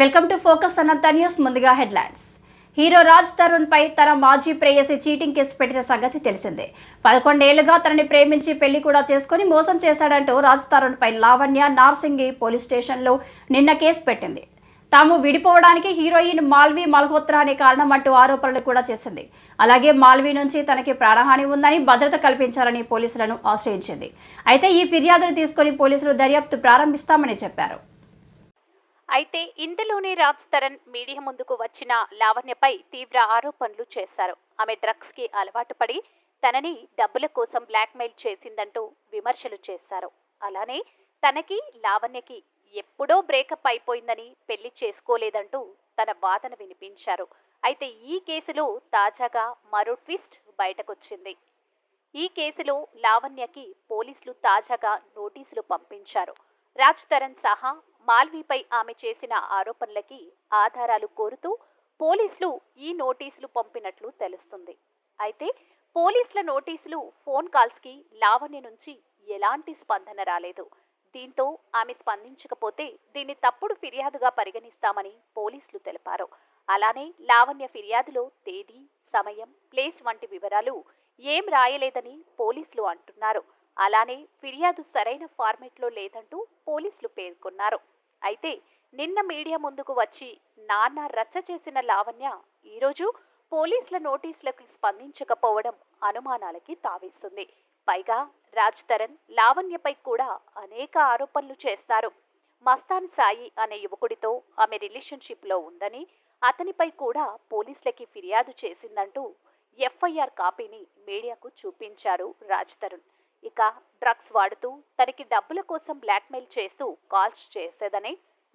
Welcome to Focus Anantha news ముందుగా headlines. Hero Raj Tarun పై తన మాజీ ప్రేయసి చీటింగ్ కేసు పెట్టిన సంగతి తెలిసిందే. పదకొండేళ్ళుగా తనని ప్రేమించి పెళ్ళి కూడా చేసుకుని మోసం చేశాడంటూ రాజ్ తరుణ్ పై లావణ్య నార్సింగి పోలీస్ స్టేషన్లో నిన్న కేసు పెట్టింది. తాము విడిపోవడానికి హీరోయిన్ మాల్వి మల్హోత్రా అనే కారణం అంటూ ఆరోపణలు కూడా చేసింది. అలాగే మాల్వి నుంచి తనకి ప్రాణహాని ఉందని భద్రత కల్పించాలని పోలీసులను ఆశ్రయించింది. అయితే ఈ ఫిర్యాదును తీసుకుని పోలీసులు దర్యాప్తు ప్రారంభిస్తామని చెప్పారు. అయితే ఇంతలోనే రాజ్ తరణ్ మీడియా ముందుకు వచ్చిన లావణ్యపై తీవ్ర ఆరోపణలు చేశారు. ఆమె డ్రగ్స్కి అలవాటు పడి తనని డబ్బుల కోసం బ్లాక్మెయిల్ చేసిందంటూ విమర్శలు చేశారు. అలానే తనకి లావణ్యకి ఎప్పుడో బ్రేకప్ అయిపోయిందని పెళ్ళి చేసుకోలేదంటూ తన వాదన వినిపించారు. అయితే ఈ కేసులో తాజాగా మరో ట్విస్ట్ బయటకొచ్చింది. ఈ కేసులో లావణ్యకి పోలీసులు తాజాగా నోటీసులు పంపించారు. రాజ్ తరణ్ సహా మాల్వీపై ఆమె చేసిన ఆరోపణలకి ఆధారాలు కోరుతూ పోలీసులు ఈ నోటీసులు పంపినట్లు తెలుస్తుంది. అయితే పోలీసుల నోటీసులు ఫోన్ కాల్స్కి లావణ్య నుంచి ఎలాంటి స్పందన రాలేదు. దీంతో ఆమె స్పందించకపోతే దీన్ని తప్పుడు ఫిర్యాదుగా పరిగణిస్తామని పోలీసులు తెలిపారు. అలానే లావణ్య ఫిర్యాదులో తేదీ సమయం ప్లేస్ వంటి వివరాలు ఏం రాయలేదని పోలీసులు అంటున్నారు. అలానే ఫిర్యాదు సరైన ఫార్మెట్లో లేదంటూ పోలీసులు పేర్కొన్నారు. అయితే నిన్న మీడియా ముందుకు వచ్చి నాన్న రచ్చ చేసిన లావణ్య ఈరోజు పోలీసుల నోటీసులకు స్పందించకపోవడం అనుమానాలకి తావిస్తుంది. పైగా రాజ్ తరణ్ లావణ్యపై కూడా అనేక ఆరోపణలు చేస్తారు. మస్తాన్ సాయి అనే యువకుడితో ఆమె రిలేషన్షిప్లో ఉందని అతనిపై కూడా పోలీసులకి ఫిర్యాదు చేసిందంటూ ఎఫ్ఐఆర్ కాపీని మీడియాకు చూపించారు రాజ్ తరుణ్ ఇక డ్రగ్స్ వాడుతూ తనకి డబ్బుల కోసం బ్లాక్మెయిల్ చేస్తూ కాల్స్ చేసేదని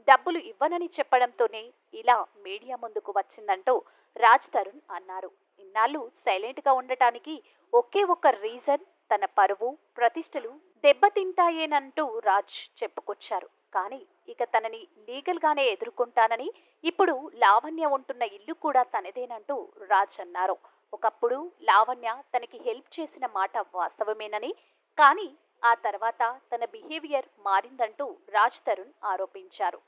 డబ్బులు ఇవ్వనని చెప్పడంతోనే ఇలా మీడియా ముందుకు వచ్చిందంటూ రాజ్ తరుణ్ అన్నారు. ఇన్నాళ్ళు సైలెంట్గా ఉండటానికి ఒకే ఒక్క రీజన్ తన పరువు ప్రతిష్టలు దెబ్బతింటాయేనంటూ రాజ్ చెప్పుకొచ్చారు. కానీ ఇక తనని లీగల్గానే ఎదుర్కొంటానని ఇప్పుడు లావణ్య ఉంటున్న ఇల్లు కూడా తనదేనంటూ రాజ్ అన్నారు. ఒకప్పుడు లావణ్య తనకి హెల్ప్ చేసిన మాట వాస్తవమేనని కానీ ఆ తర్వాత తన బిహేవియర్ మారిందంటూ రాజ్ తరుణ్ ఆరోపించారు.